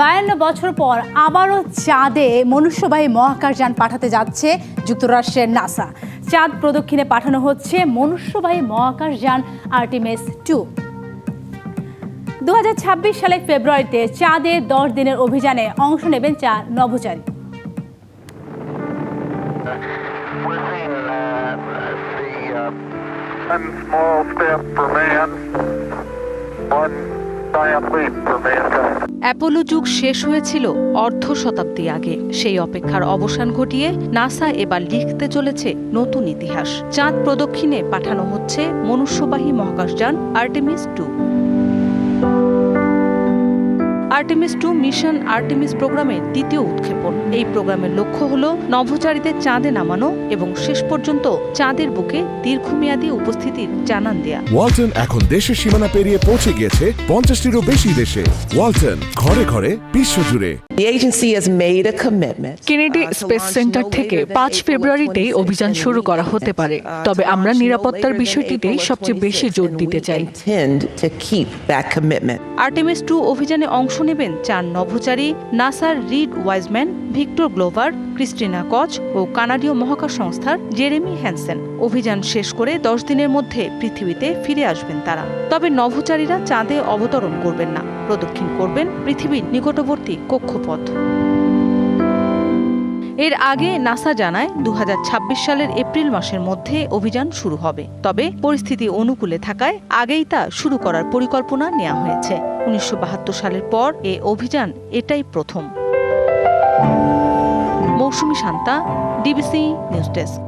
বায়ান্ন বছর পর আবারও চাঁদে মনুষ্যবাহী মহাকাশযান পাঠাতে যাচ্ছে যুক্তরাষ্ট্রের নাসা। চাঁদ প্রদক্ষিণে পাঠানো হচ্ছে মনুষ্যবাহী মহাকাশযান আর্টিমেস টু। দু সালে ফেব্রুয়ারিতে চাঁদে দশ দিনের অভিযানে অংশ নেবেন চার নভোচারী। One small step for man, one Apollo যুগ শেষ হয়েছিল অর্ধ শতাব্দী আগে। সেই অপেক্ষার অবসান ঘটিয়ে নাসা এবার লিখতে চলেছে নতুন ইতিহাস। চাঁদ প্রদক্ষিণে পাঠানো হচ্ছে মনুষ্যবাহী মহাকাশযান Artemis two. Artemis two mission Artemis প্রোগ্রামের দ্বিতীয় উৎক্ষেপণ। এই প্রোগ্রামের লক্ষ্য হল নভোচারীদের চাঁদে নামানো এবং শেষ পর্যন্ত চাঁদের বুকে দীর্ঘমেয়াদী উপস্থিতির জানান দেয়া। ওয়ালটন এখন দেশের সীমানা পেরিয়ে পৌঁছে গিয়েছে পঞ্চাশটিরও বেশি দেশে। ওয়ালটন ঘরে ঘরে বিশ্বজুড়ে. কেনেডি স্পেস সেন্টার থেকে পাঁচ ফেব্রুয়ারিতেই অভিযান শুরু করা হতে পারে। তবে আমরা নিরাপত্তার বিষয়টিতেই সবচেয়ে বেশি জোর দিতে চাই। আর্টেমিস টু অভিযানে অংশ নেবেন চার নভোচারী নাসার Reid Wiseman Victor Glover, Christina Koch ও কানাডীয় মহাকাশ সংস্থার জেরেমি হ্যানসেন। অভিযান শেষ করে দশ দিনের মধ্যে পৃথিবীতে ফিরে আসবেন তারা। তবে নভোচারীরা চাঁদে অবতরণ করবেন না। প্রদক্ষিণ করবেন পৃথিবীর নিকটবর্তী কক্ষপথ। এর আগে নাসা জানায় দু হাজার ছাব্বিশ সালের এপ্রিল মাসের মধ্যে অভিযান শুরু হবে। তবে পরিস্থিতি অনুকূলে থাকায় আগেই তা শুরু করার পরিকল্পনা নেওয়া হয়েছে। উনিশশো বাহাত্তর সালের পর এ অভিযান এটাই প্রথম। Mousumi Shanta, DBC news desk.